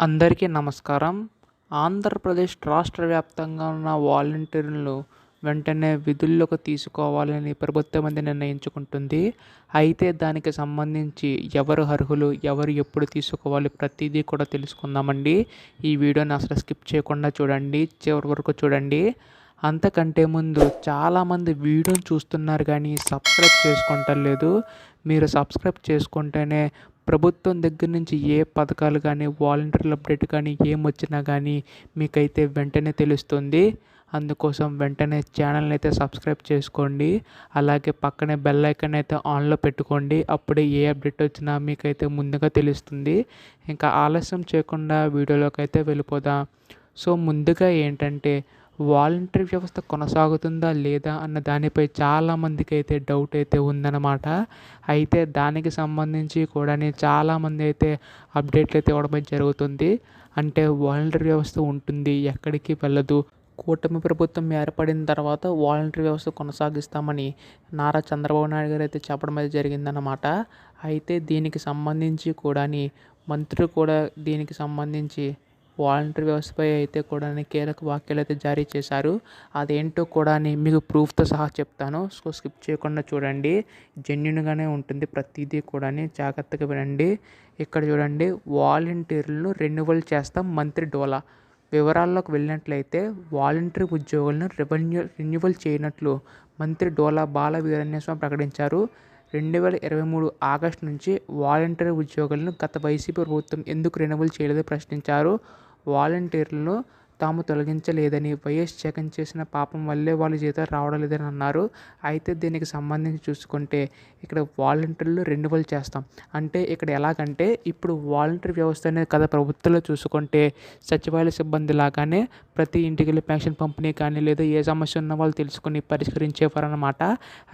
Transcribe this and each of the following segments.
అందరికీ నమస్కారం. ఆంధ్రప్రదేశ్ రాష్ట్ర వ్యాప్తంగా ఉన్న వాలంటీర్లు వెంటనే విధుల్లోకి తీసుకోవాలని ప్రభుత్వం అనేది నిర్ణయించుకుంటుంది. అయితే దానికి సంబంధించి ఎవరు అర్హులు ఎవరు ఎప్పుడు తీసుకోవాలి ప్రతిదీ కూడా తెలుసుకుందామండి. ఈ వీడియోని అసలు స్కిప్ చేయకుండా చూడండి చివరి వరకు చూడండి. అంతకంటే ముందు చాలామంది వీడియోని చూస్తున్నారు కానీ సబ్స్క్రైబ్ చేసుకుంటలేదు లేదు. మీరు సబ్స్క్రైబ్ చేసుకుంటేనే ప్రభుత్వం దగ్గర నుంచి ఏ పథకాలు కానీ వాలంటీర్ల అప్డేట్ కానీ ఏం వచ్చినా కానీ మీకైతే వెంటనే తెలుస్తుంది. అందుకోసం వెంటనే ఛానల్ని అయితే సబ్స్క్రైబ్ చేసుకోండి. అలాగే పక్కనే బెల్ ఐకాన్ అయితే ఆన్లో పెట్టుకోండి. అప్పుడే ఏ అప్డేట్ వచ్చినా మీకైతే ముందుగా తెలుస్తుంది. ఇంకా ఆలస్యం చేయకుండా వీడియోలోకి అయితే వెళ్ళిపోదాం. సో ముందుగా ఏంటంటే వాలంటరీ వ్యవస్థ కొనసాగుతుందా లేదా అన్న దానిపై చాలామందికి అయితే డౌట్ అయితే ఉందన్నమాట. అయితే దానికి సంబంధించి కూడా చాలామంది అయితే అప్డేట్లు అయితే ఇవ్వడం జరుగుతుంది. అంటే వాలంటరీ వ్యవస్థ ఉంటుంది ఎక్కడికి వెళ్ళదు. కూటమి ప్రభుత్వం ఏర్పడిన తర్వాత వాలంటరీ వ్యవస్థ కొనసాగిస్తామని నారా చంద్రబాబు నాయుడు గారు అయితే చెప్పడం అయితే జరిగిందన్నమాట. అయితే దీనికి సంబంధించి కూడా మంత్రులు కూడా దీనికి సంబంధించి వాలంటరీ వ్యవస్థపై అయితే కూడా కీలక వ్యాఖ్యలు అయితే జారీ చేశారు. అదేంటో కూడా మీకు ప్రూఫ్తో సహా చెప్తాను. సో స్కిప్ చేయకుండా చూడండి. జెన్యున్గానే ఉంటుంది. ప్రతిదీ కూడా జాగ్రత్తగా వినండి. ఇక్కడ చూడండి. వాలంటీర్లను రెన్యువల్ చేస్తాం మంత్రి డోలా. వివరాల్లోకి వెళ్ళినట్లయితే వాలంటరీ ఉద్యోగులను రెవెన్యూ రెన్యువల్ చేయనట్లు మంత్రి డోలా బాల వీరన్యస్వామి ప్రకటించారు. రెండు వేల ఇరవై మూడు ఆగస్టు నుంచి వాలంటీర్ ఉద్యోగులను గత వైసీపీ ప్రభుత్వం ఎందుకు రెన్యువల్ చేయలేదో ప్రశ్నించారు. వాలంటీర్లను తాము తొలగించలేదని వైఎస్ జగన్ చేసిన పాపం వల్లే వాళ్ళ జీతాలు రావడం లేదని అన్నారు. అయితే దీనికి సంబంధించి చూసుకుంటే ఇక్కడ వాలంటీర్లు రెన్యువల్ చేస్తాం. అంటే ఇక్కడ ఎలాగంటే ఇప్పుడు వాలంటీర్ వ్యవస్థ అనేది కదా ప్రభుత్వంలో చూసుకుంటే సచివాలయ సిబ్బంది లాగానే ప్రతి ఇంటికి వెళ్ళి పెన్షన్ పంపిణీ కానీ లేదా ఏ సమస్య ఉన్న వాళ్ళు తెలుసుకొని పరిష్కరించేవారు అనమాట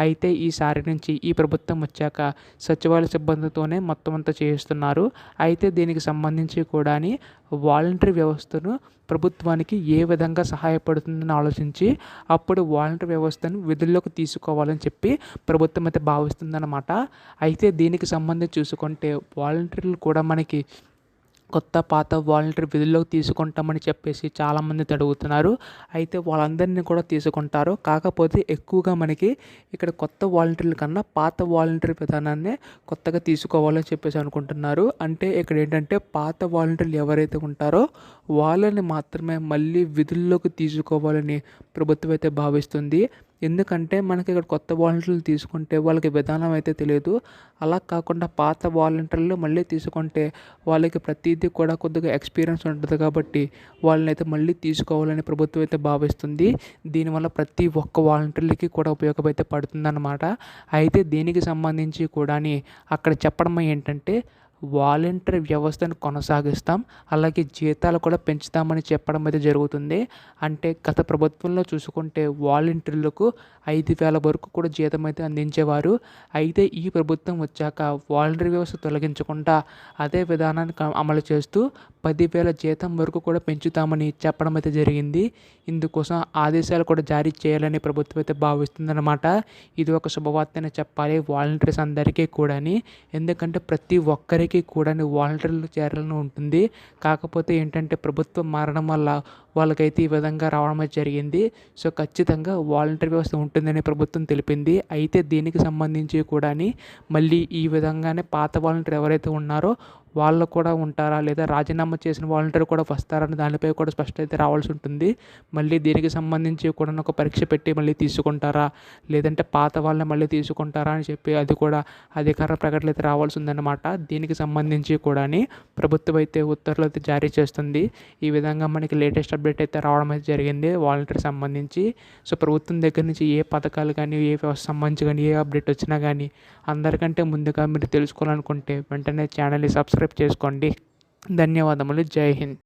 అయితే ఈసారి నుంచి ఈ ప్రభుత్వం వచ్చాక సచివాలయ సిబ్బందితోనే మొత్తం అంతా చేయిస్తున్నారు. అయితే దీనికి సంబంధించి కూడా వాలంటీర్ వ్యవస్థను ప్రభుత్వానికి ఏ విధంగా సహాయపడుతుందని ఆలోచించి అప్పుడు వాలంటీర్ వ్యవస్థను విధుల్లోకి తీసుకోవాలని చెప్పి ప్రభుత్వం అయితే భావిస్తుందన్నమాట. అయితే దీనికి సంబంధించి చూసుకుంటే వాలంటీర్లు కూడా మనకి కొత్త పాత వాలంటీర్ విధుల్లోకి తీసుకుంటామని చెప్పేసి చాలామంది అడుగుతున్నారు. అయితే వాళ్ళందరినీ కూడా తీసుకుంటారు. కాకపోతే ఎక్కువగా మనకి ఇక్కడ కొత్త వాలంటీర్ల కన్నా పాత వాలంటీర్ విధానాన్ని కొత్తగా తీసుకోవాలని చెప్పేసి అనుకుంటున్నారు. అంటే ఇక్కడ ఏంటంటే పాత వాలంటీర్లు ఎవరైతే ఉంటారో వాళ్ళని మాత్రమే మళ్ళీ విధుల్లోకి తీసుకోవాలని ప్రభుత్వం అయితే భావిస్తుంది. ఎందుకంటే మనకి ఇక్కడ కొత్త వాలంటీర్లు తీసుకుంటే వాళ్ళకి విధానం అయితే తెలియదు. అలా కాకుండా పాత వాలంటీర్లు మళ్ళీ తీసుకుంటే వాళ్ళకి ప్రతిదీ కూడా కొద్దిగా ఎక్స్పీరియన్స్ ఉంటుంది కాబట్టి వాళ్ళని అయితే మళ్ళీ తీసుకోవాలని ప్రభుత్వం అయితే భావిస్తుంది. దీనివల్ల ప్రతి ఒక్క వాలంటీర్లకి కూడా ఉపయోగమైతే పడుతుందన్నమాట. అయితే దీనికి సంబంధించి కూడా అక్కడ చెప్పడం ఏంటంటే వాలంటరీ వ్యవస్థను కొనసాగిస్తాం. అలాగే జీతాలు కూడా పెంచుతామని చెప్పడం అయితే జరుగుతుంది. అంటే గత ప్రభుత్వంలో చూసుకుంటే వాలంటీర్లకు ఐదు వేల వరకు కూడా జీతం అయితే అందించేవారు. అయితే ఈ ప్రభుత్వం వచ్చాక వాలంటరీ వ్యవస్థ తొలగించకుండా అదే విధానాన్ని అమలు చేస్తూ పదివేల జీతం వరకు కూడా పెంచుతామని చెప్పడం అయితే జరిగింది. ఇందుకోసం ఆదేశాలు కూడా జారీ చేయాలని ప్రభుత్వం అయితే భావిస్తుందన్నమాట. ఇది ఒక శుభవార్తనే చెప్పాలి. వాలంటీర్స్ అందరికీ కూడాని. ఎందుకంటే ప్రతి ఒక్కరికి కూడా వాలంటీర్లు చేరాలని ఉంటుంది. కాకపోతే ఏంటంటే ప్రభుత్వం మారడం వల్ల వాళ్ళకైతే ఈ విధంగా రావడం జరిగింది. సో ఖచ్చితంగా వాలంటరీ వ్యవస్థ ఉంటుందని ప్రభుత్వం తెలిపింది. అయితే దీనికి సంబంధించి కూడా మళ్ళీ ఈ విధంగానే పాత వాలంటీర్ ఎవరైతే ఉన్నారో వాళ్ళు కూడా ఉంటారా? లేదా రాజీనామా చేసిన వాలంటీర్ కూడా వస్తారని దానిపై కూడా స్పష్టత రావాల్సి ఉంటుంది. మళ్ళీ దీనికి సంబంధించి కూడా ఒక పరీక్ష పెట్టి మళ్ళీ తీసుకుంటారా? లేదంటే పాత వాళ్ళని మళ్ళీ తీసుకుంటారా అని చెప్పి అది కూడా అధికార ప్రకటన అయితే రావాల్సి ఉందన్నమాట. దీనికి సంబంధించి కూడా ప్రభుత్వం అయితే ఉత్తర్వులు అయితే జారీ చేస్తుంది. ఈ విధంగా మనకి లేటెస్ట్ అప్డేట్ అయితే రావడం అయితే జరిగింది. వాలంటీర్ సంబంధించి. సో ప్రభుత్వం దగ్గర నుంచి ఏ పథకాలు కానీ ఏ వ్యవస్థ సంబంధించి కానీ ఏ అప్డేట్ వచ్చినా కానీ అందరికంటే ముందుగా మీరు తెలుసుకోవాలనుకుంటే వెంటనే ఛానల్ని సబ్స్క్రైబ్ చేసుకోండి. ధన్యవాదములు. జై హింద్.